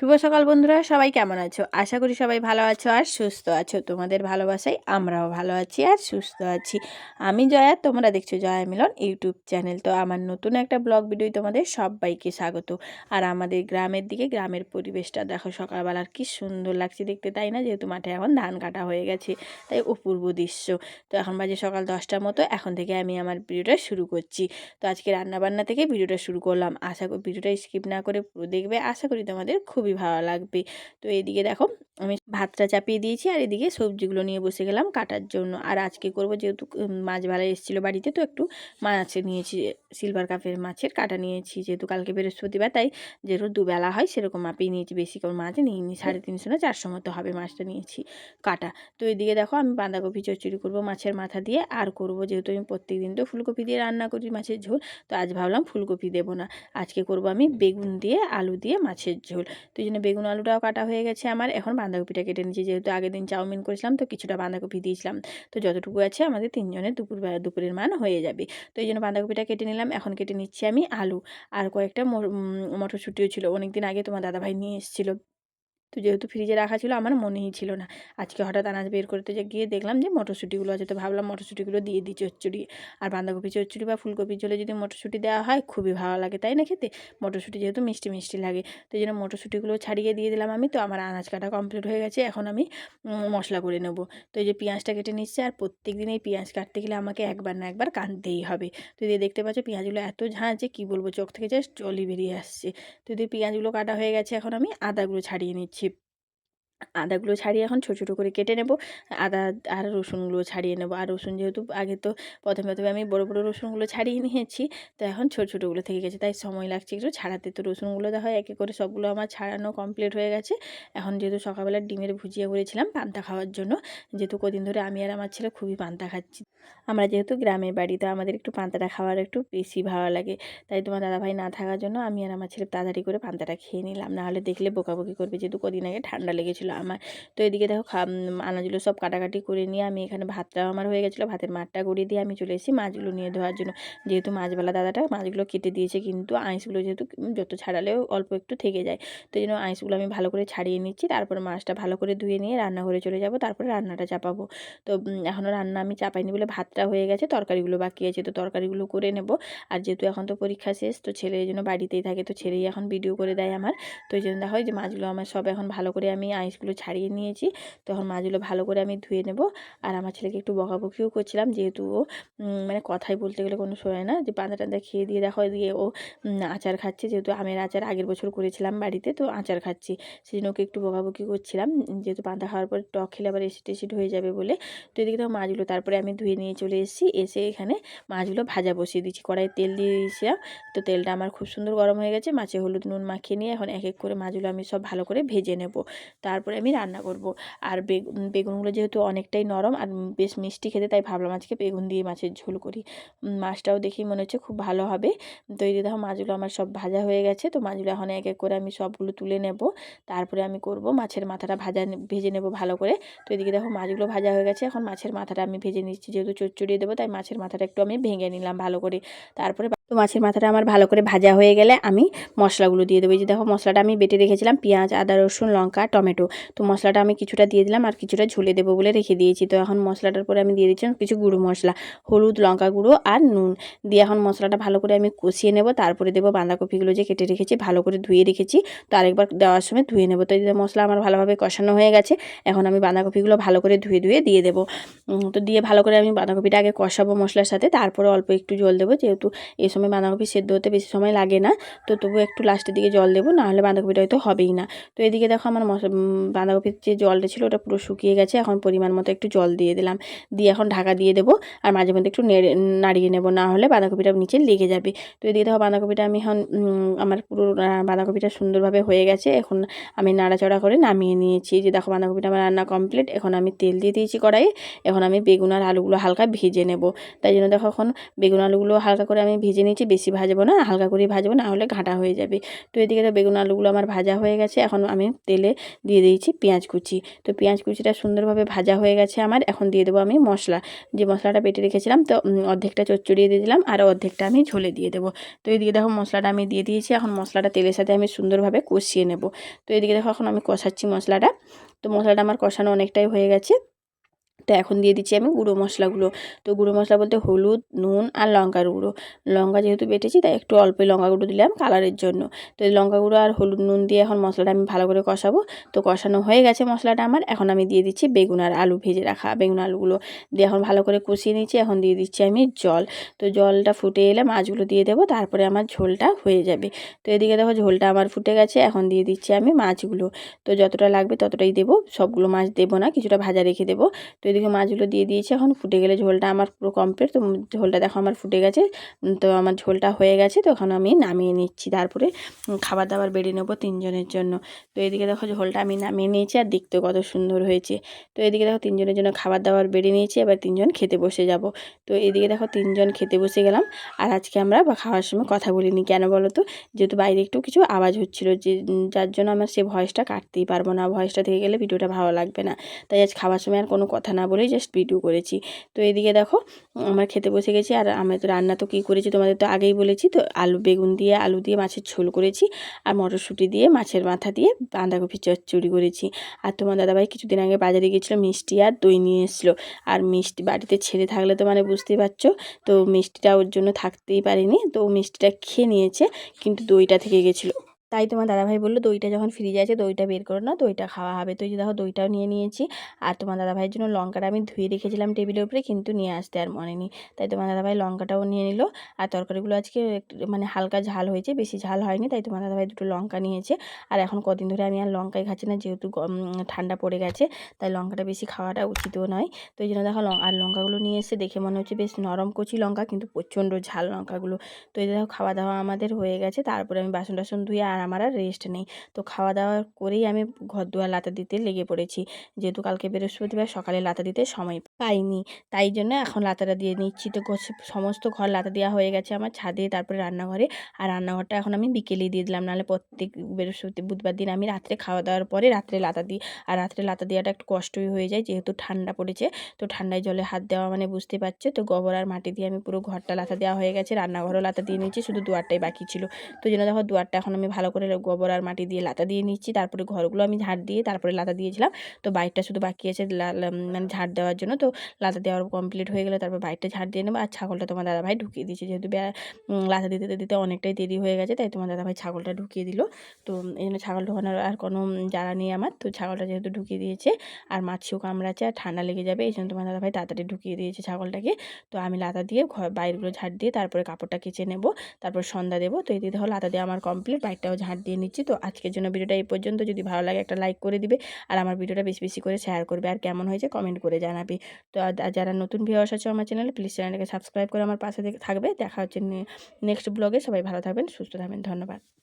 শুভ সকাল বন্ধুরা, সবাই কেমন আছো? আশা করি সবাই ভালো আছো আর সুস্থ আছো। তোমাদের ভালোবাসায় আমরাও ভালো আছি আর সুস্থ আছি। আমি জয়া, তোমরা দেখছ জয়া মিলন ইউটিউব চ্যানেল। তো আমার নতুন একটা ব্লগ ভিডিও তোমাদের সবাইকে স্বাগত। আর আমাদের গ্রামের দিকে, গ্রামের পরিবেশটা দেখো সকালবেলার কি সুন্দর লাগছে দেখতে, তাই না? যেহেতু মাঠে এখন ধান কাটা হয়ে গেছে, তাই অপূর্ব দৃশ্য। তো এখন বাজে সকাল দশটার মতো, এখন থেকে আমি আমার ভিডিওটা শুরু করছি। তো আজকে রান্নাবান্না থেকে ভিডিওটা শুরু করলাম। আশা করি ভিডিওটা স্কিপ না করে দেখবে। আশা করি তোমাদের খুবই ভালো লাগবে। তো এইদিকে দেখো, আমি ভাতটা চাপিয়ে দিয়েছি আর এদিকে সবজিগুলো নিয়ে বসে গেলাম কাটার জন্য। আর আজকে করব যেহেতু মাছ ভালো এসেছিল বাড়িতে, তো একটু মাছ নিয়েছি সিলভার কাপের মাছের কাটা নিয়েছি। যেহেতু কালকে বৃহস্পতিবার, তাই যেহেতু দুবেলা হয়, সেরকম মাপেই নিয়েছি। বেশি করে মাছ নিইনি, সাড়ে তিনশো না চারশো মতো হবে মাছটা নিয়েছি কাটা। তো এদিকে দেখো, আমি বাঁধাকপি চচ্চড়ি করব মাছের মাথা দিয়ে। আর করব যেহেতু আমি প্রত্যেক দিন তো ফুলকপি দিয়ে রান্না করি মাছের ঝোল, তো আজ ভাবলাম ফুলকপি দেবো না। আজকে করব আমি বেগুন দিয়ে, আলু দিয়ে মাছের ঝোল। তো এই জন্য বেগুন আলুটাও কাটা হয়ে গেছে আমার। এখন বাঁধাকপিটা কেটে নিয়েছি। যেহেতু আগের দিন চাউমিন করেছিলাম, তো কিছুটা বাঁধাকপি দিয়েছিলাম। তো যতটুকু আছে আমাদের তিনজনের দুপুর দুপুরের মান হয়ে যাবে। তো এই জন্য বাঁধাকপিটা কেটে নিলাম। এখন কেটে নিচ্ছি আমি আলু। আর কয়েকটা মটরশুঁটিও ছিল। অনেক দিন আগে তোমার দাদাভাই নিয়ে এসেছিল। তো যেহেতু ফ্রিজে রাখা ছিল, আমার মনেই ছিল না। আজকে হঠাৎ আনাজ বের করতে যে গিয়ে দেখলাম যে মটরশুঁটিগুলো আছে, তো ভাবলাম মটরশুঁটিগুলো দিয়ে দিই চচ্চড়ি। আর বাঁধাকপি চচ্চড়ি বা ফুলকপির জলে যদি মটরশুঁটি দেওয়া হয়, খুবই ভালো লাগে, তাই না খেতে? মটরশুঁটি যেহেতু মিষ্টি মিষ্টি লাগে, তো এই জন্য মটরশুঁটিগুলো ছাড়িয়ে দিয়ে দিলাম আমি, তো আমার আনাজ কাটা কমপ্লিট হয়ে গেছে, এখন আমি মশলা করে নেব। তো এই যে পেঁয়াজটা কেটে নিচ্ছে, আর প্রত্যেক দিন এই পেঁয়াজ কাটতে গেলে আমাকে একবার না একবার কাঁদতেই হবে। তো দিয়ে দেখতে পাচ্ছ পেঁয়াজগুলো এত ঝাঁ যে কী বলব, চোখ থেকে জাস্ট জলই বেরিয়ে আসছে। তো দিয়ে পেঁয়াজগুলো কাটা হয়ে গেছে, এখন আমি আদাগুলো ছাড়িয়ে নিচ্ছি। আদাগুলো ছাড়িয়ে এখন ছোটো ছোটো করে কেটে নেব। আদা আর রসুনগুলো ছাড়িয়ে নেব। আর রসুন যেহেতু আগে তো প্রথমে প্রথমে আমি বড়ো বড়ো রসুনগুলো ছাড়িয়ে নিয়েছি, তো এখন ছোটো ছোটোগুলো থেকে গেছে। তাই সময় লাগছে একটু ছাড়াতে। তো রসুনগুলো হয় একে করে সবগুলো আমার ছাড়ানো কমপ্লিট হয়ে গেছে। এখন যেহেতু সকালবেলা ডিমের ভুজিয়া করেছিলাম পান্তা খাওয়ার জন্য, যেহেতু কদিন ধরে আমি আর আমার ছেলে খুবই পান্তা খাচ্ছি। আমরা যেহেতু গ্রামের বাড়ি, তো আমাদের একটু পান্তাটা খাওয়ার একটু বেশি ভালো লাগে। তাই তোমার দাদাভাই না থাকার জন্য আমি আর আমার ছেলে তাড়াতাড়ি করে পান্তাটা খেয়ে নিলাম। নাহলে দেখলে বোকাবকি করবে, যেহেতু কদিন আগে ঠান্ডা লেগেছিলো। আমার। তো এদিকে দেখো আনাজগুলো সব কাটাকাটি করে নিয়ে আমি এখানে ভাতটাও আমার হয়ে গেছিল। ভাতের মাঠটা গড়িয়ে দিয়ে আমি চলে এসেছি মাছগুলো নিয়ে ধোয়ার জন্য। যেহেতু মাছবেলা দাদাটা মাছগুলো কেটে দিয়েছে কিন্তু আইসগুলো যেহেতু যত ছাড়ালেও অল্প একটু থেকে যায়। তো এই জন্য আইসগুলো আমি ভালো করে ছাড়িয়ে নিচ্ছি। তারপর মাছটা ভালো করে ধুয়ে নিয়ে রান্নাঘরে চলে যাব। তারপরে রান্নাটা চাপাবো। তো এখনও রান্না আমি চাপাইনি বলে ভাতটা হয়ে গেছে। তরকারিগুলো বাকি আছে তো তরকারিগুলো করে নেব। আর যেহেতু এখন তো পরীক্ষা শেষ তো ছেলে এই জন্য বাড়িতেই থাকে। তো ছেলেই এখন ভিডিও করে দেয় আমার। তো এই জন্য দেখা হয় যে মাছগুলো আমার সব এখন ভালো করে আমি আইসগুলো ছাড়িয়ে নিয়েছি। তখন মাছগুলো ভালো করে আমি ধুয়ে নেব। আর আমার ছেলেকে একটু বকাবকিও করছিলাম, যেহেতু ও মানে কথাই বলতে গেলে কোনো সময় না। যে পাঁদা টান্দা খেয়ে দিয়ে দেখো, দিয়ে ও আচার খাচ্ছে। যেহেতু আমের আচার আগের বছর করেছিলাম বাড়িতে, তো আচার খাচ্ছি। সেই জন্য ওকে একটু বকাবকি করছিলাম। যেহেতু পান্তা খাওয়ার পর টক খেলে আবার এসিড টেসিড হয়ে যাবে বলে। তো এদিকে তো মাছগুলো তারপরে আমি ধুয়ে নিয়ে চলে এসেছি। এসে এখানে মাছগুলো ভাজা বসিয়ে দিচ্ছি। কড়াইয়ে তেল দিয়ে দিয়েছিলাম। তো তেলটা আমার খুব সুন্দর গরম হয়ে গেছে। মাছে হলুদ নুন মাখিয়ে নিয়ে এখন এক এক করে মাছগুলো আমি সব ভালো করে ভেজে নেব। তারপরে আমি রান্না করব। আর বেগুনগুলো যেহেতু অনেকটাই নরম আর বেশ মিষ্টি খেতে, তাই ভাবলাম আজকে বেগুন দিয়ে মাছের ঝোল করি। মাছটাও দেখেই মনে হচ্ছে খুব ভালো হবে। তো এই দেখো মাছগুলো আমার সব ভাজা হয়ে গেছে, তো মাছগুলো এখন এক এক করে আমি সবগুলো তুলে নেব। তারপরে আমি করব মাছের মাথাটা ভাজা ভেজে নেব ভালো করে। তো এদিকে দেখো মাছগুলো ভাজা হয়ে গেছে, এখন মাছের মাথাটা আমি ভেজে নিচ্ছি। যেহেতু চচ্চড়িয়ে দেবো, তাই মাছের মাথাটা একটু আমি ভেঙে নিলাম ভালো করে। তারপরে তো মাছের মাথাটা আমার ভালো করে ভাজা হয়ে গেলে আমি মশলাগুলো দিয়ে দেবো। যে দেখো, মশলাটা আমি বেটে রেখেছিলাম, পেঁয়াজ, আদা, রসুন, লঙ্কা, টমেটো। তো মশলাটা আমি কিছুটা দিয়ে দিলাম আর কিছুটা ঝুলে দেবো বলে রেখে দিয়েছি। তো এখন মশলাটার পরে আমি দিয়ে দিচ্ছিলাম কিছু গুঁড়ো মশলা, হলুদ, লঙ্কা গুঁড়ো আর নুন। দিয়ে এখন মশলাটা ভালো করে আমি কষিয়ে নেব, তারপরে দেবো বাঁধাকপিগুলো যে কেটে রেখেছি ভালো করে ধুয়ে রেখেছি। তো আরেকবার দেওয়ার সময় ধুয়ে নেব। তো মশলা আমার ভালোভাবে কষানো হয়ে গেছে, এখন আমি বাঁধাকপিগুলো ভালো করে ধুয়ে ধুয়ে দিয়ে দেবো। তো দিয়ে ভালো করে আমি বাঁধাকপিটা আগে কষাবো মশলার সাথে, তারপরে অল্প একটু জল দেবো, যেহেতু এই সময় বাঁধাকপি সেদ্ধ হতে বেশি সময় লাগে না। তো তবু একটু লাস্টের দিকে জল দেবো, নাহলে বাঁধাকপিটা হয়তো হবেই না। তো এদিকে দেখো আমার বাঁধাকপির যে জলটা ছিল ওটা পুরো শুকিয়ে গেছে। এখন পরিমাণ মতো একটু জল দিয়ে দিলাম। দিয়ে এখন ঢাকা দিয়ে দেবো। আর মাঝে মধ্যে একটু নেড়ে নাড়িয়ে নেব, না হলে বাঁধাকপিটা নিচে লেগে যাবে। তো এদিকে দেখো বাঁধাকপিটা আমি এখন আমার পুরো বাঁধাকপিটা সুন্দরভাবে হয়ে গেছে। এখন আমি নাড়াচড়া করে নামিয়ে নিয়েছি। যে দেখো বাঁধাকপিটা আমার রান্না কমপ্লিট। এখন আমি তেল দিয়ে দিয়েছি কড়াইয়ে। এখন আমি বেগুন আর আলুগুলো হালকা ভেজে নেব। তাই জন্য দেখো এখন বেগুন আলুগুলো হালকা করে আমি ভেজে নিয়েছি, বেশি ভাজবো না, হালকা করে ভাজবো, না হলে ঘাঁটা হয়ে যাবে। তো এদিকে তো বেগুন আলুগুলো আমার ভাজা হয়ে গেছে, এখন আমি তেলে দিয়ে দিয়েছি পেঁয়াজ কুচি। তো পেঁয়াজ কুচিটা সুন্দরভাবে ভাজা হয়ে গেছে আমার, এখন দিয়ে দেবো আমি মশলা। যে মশলাটা পেটে রেখেছিলাম, তো অর্ধেকটা চচ্চড়িয়ে দিয়ে দিলাম, আর অর্ধেকটা আমি ঝোলে দিয়ে দেবো। তো এদিকে দেখো মশলাটা আমি দিয়ে দিয়েছি, এখন মশলাটা তেলের সাথে আমি সুন্দরভাবে কষিয়ে নেব। তো এদিকে দেখো এখন আমি কষাচ্ছি মশলাটা। তো মশলাটা আমার কষানো অনেকটাই হয়ে গেছে। তো এখন দিয়ে দিচ্ছি আমি গুঁড়ো মশলাগুলো। তো গুঁড়ো মশলা বলতে হলুদ, নুন আর লঙ্কার গুঁড়ো। লঙ্কা যেহেতু বেটেছি, তাই একটু অল্পই লঙ্কা গুঁড়ো দিলাম কালারের জন্য। তো লঙ্কা গুঁড়ো আর হলুদ, নুন দিয়ে এখন মশলাটা আমি ভালো করে কষাবো। তো কষানো হয়ে গেছে মশলাটা আমার। এখন আমি দিয়ে দিচ্ছি বেগুন আর আলু ভেজে রাখা বেগুন আলুগুলো। দিয়ে এখন ভালো করে কষিয়ে নিচ্ছি এখন দিয়ে দিচ্ছি আমি জল। তো জলটা ফুটে এলে মাছগুলো দিয়ে দেবো, তারপরে আমার ঝোলটা হয়ে যাবে। তো এদিকে দেখো ঝোলটা আমার ফুটে গেছে, এখন দিয়ে দিচ্ছি আমি মাছগুলো। তো যতটা লাগবে ততটাই দেবো, সবগুলো মাছ দেবো না, কিছুটা ভাজা রেখে দেবো। তো এদিকে মাছগুলো দিয়ে দিয়েছি। এখন ফুটে গেলে ঝোলটা আমার পুরো কমপ্লিট তো ঝোলটা দেখো আমার ফুটে গেছে। তো আমার ঝোলটা হয়ে গেছে। তো এখন আমি নামিয়ে নিচ্ছি। তারপরে খাবার দাবার বেড়ে নেব তিনজনের জন্য। তো এদিকে দেখো ঝোলটা আমি নামিয়ে নিয়েছি আর দেখতেও কত সুন্দর হয়েছে। তো এদিকে দেখো তিনজনের জন্য খাবার দাবার বেড়ে নিয়েছি। এবার তিনজন খেতে বসে যাব। তো এদিকে দেখো তিনজন খেতে বসে গেলাম। আর আজকে আমরা খাওয়ার সময় কথা বলিনি। কেন বলো তো? যেহেতু বাইরে একটু কিছু আওয়াজ হচ্ছিল যে যার জন্য আমার সে ভয়েসটা কাটতেই পারব না। ভয়েসটা থেকে গেলে ভিডিওটা ভালো লাগবে না। তাই আজ খাওয়ার সময় আর কোনো কথা না বলেই জাস্ট ভিডিও করেছি। তো এদিকে দেখো, আমার খেতে বসে গেছি আর আমি তো রান্না তো কী করেছি তোমাদের তো আগেই বলেছি তো, আলু বেগুন দিয়ে, আলু দিয়ে মাছের ঝোল করেছি আর মটরশুঁটি দিয়ে, মাছের মাথা দিয়ে বাঁধাকপি চচ্চড়ি করেছি। আর তোমার দাদাভাই কিছুদিন আগে বাজারে গিয়েছিল মিষ্টি আর দই নিয়ে এসেছিল। আর মিষ্টি বাড়িতে ছেড়ে থাকলে তো মানে বুঝতেই পারছ, তো মিষ্টিটা ওর জন্য থাকতেই পারিনি, তো মিষ্টিটা খেয়ে নিয়েছে, কিন্তু দইটা থেকে গেছিল। তাই তোমার দাদাভাই বলল, দইটা যখন ফ্রিজে আছে, দইটা বের করো না দইটা খাওয়া হবে। তো যে দেখো, দইটাও নিয়ে নিয়েছি। আর তোমার দাদাভাইয়ের জন্য লঙ্কাটা আমি ধুয়ে রেখেছিলাম টেবিলের উপরে, কিন্তু নিয়ে আসতে আর মনে নেই। তাই তোমার দাদাভাই লঙ্কাটাও নিয়ে নিল। আর তরকারিগুলো আজকে মানে হালকা ঝাল হয়েছে, বেশি ঝাল হয়নি, তাই তোমার দাদাভাই দুটো লঙ্কা নিয়েছে। আর এখন কদিন ধরে আমি আর লঙ্কাই খাচ্ছি না, যেহেতু ঠান্ডা পড়ে গেছে, তাই লঙ্কাটা বেশি খাওয়াটা উচিতও নয়। তো এই জন্য দেখো, আর লঙ্কাগুলো নিয়ে এসে দেখে মনে হচ্ছে বেশ নরম কচি লঙ্কা, কিন্তু প্রচণ্ড ঝাল লঙ্কাগুলো। তো এই দেখো, খাওয়া দাওয়া আমাদের হয়ে গেছে। তারপরে আমি বাসন টাসন ধুয়ে আর আমার আর রেস্ট নেই। তো খাওয়া দাওয়া করেই আমি ঘর দুয়ার লাতা দিতে লেগে পড়েছি। যেহেতু কালকে বৃহস্পতিবার, সকালে লাতা দিতে সময় পাইনি। তাই জন্য এখন লাতাটা দিয়ে নিচ্ছি। তো সমস্ত ঘর লাতা দেওয়া হয়ে গেছে আমার ছাদে, তারপরে রান্নাঘরে। আর রান্নাঘরটা এখন আমি বিকেলেই দিয়ে দিলাম। নাহলে প্রত্যেক বৃহস্পতি, বুধবার দিন আমি রাত্রে খাওয়া দাওয়ার পরে রাত্রে লাতা দিই। আর রাত্রে লাতা দেওয়াটা একটু কষ্টই হয়ে যায়, যেহেতু ঠান্ডা পড়েছে। তো ঠান্ডায় জলে হাত দেওয়া মানে বুঝতে পারছে। তো গোবর আর মাটি দিয়ে আমি পুরো ঘরটা লাতা দেওয়া হয়ে গেছে। রান্নাঘরও লাতা দিয়ে নিয়েছি। শুধু দুয়ারটাই বাকি ছিল। তো জন্য দেখো দুয়ারটা এখন আমি ভালো করে গোবর আর মাটি দিয়ে লাতা দিয়ে নিচ্ছি। তারপরে ঘরগুলো আমি ঝাড় দিয়ে তারপরে লাতা দিয়েছিলাম। তো বাইকটা শুধু বাকি আছে মানে ঝাড় দেওয়ার জন্য। তো লাতা দেওয়ার কমপ্লিট হয়ে গেলে তারপর বাইকটা ঝাড় দিয়ে নেব। আর ছাগলটা তোমার দাদাভাই ঢুকিয়ে দিয়েছে। যেহেতু লাতা দিতে দিতে অনেকটাই দেরি হয়ে গেছে, তাই তোমার দাদাভাই ছাগলটা ঢুকিয়ে দিল। তো এই জন্য ছাগল ঢোকানোর আর কোনো জ্বালা নেই আমার। তো ছাগলটা যেহেতু ঢুকিয়ে দিয়েছে আর মাছিও কামড়াচ্ছে আর ঠান্ডা লেগে যাবে, এই জন্য তোমার দাদাভাই তাড়াতাড়ি ঢুকিয়ে দিয়েছে ছাগলটাকে। তো আমি লাতা দিয়ে ঘর বাইরগুলো ঝাড় দিয়ে তারপরে কাপড়টা কেচে নেব। তারপর সন্ধ্যা দেবো। তো এই দিতে হলো লাতা দিয়ে আমার কমপ্লিট বাইকটাও ঝাড় দিয়ে নিচ্ছি। তো আজকের জন্য ভিডিওটা এই পর্যন্ত। যদি ভালো লাগে একটা লাইক করে দিবে আর আমার ভিডিওটা বেশি বেশি করে শেয়ার করবে। আর কেমন হয়েছে কমেন্ট করে জানাবে। তো যারা নতুন ভিউয়ার্স আছে আমার চ্যানেলে প্লিজ চ্যানেলটাকে সাবস্ক্রাইব করে আমার পাশে থাকবে। দেখা হচ্ছে নেক্সট ব্লগে সবাই ভালো থাকবেন, সুস্থ থাকবেন। ধন্যবাদ।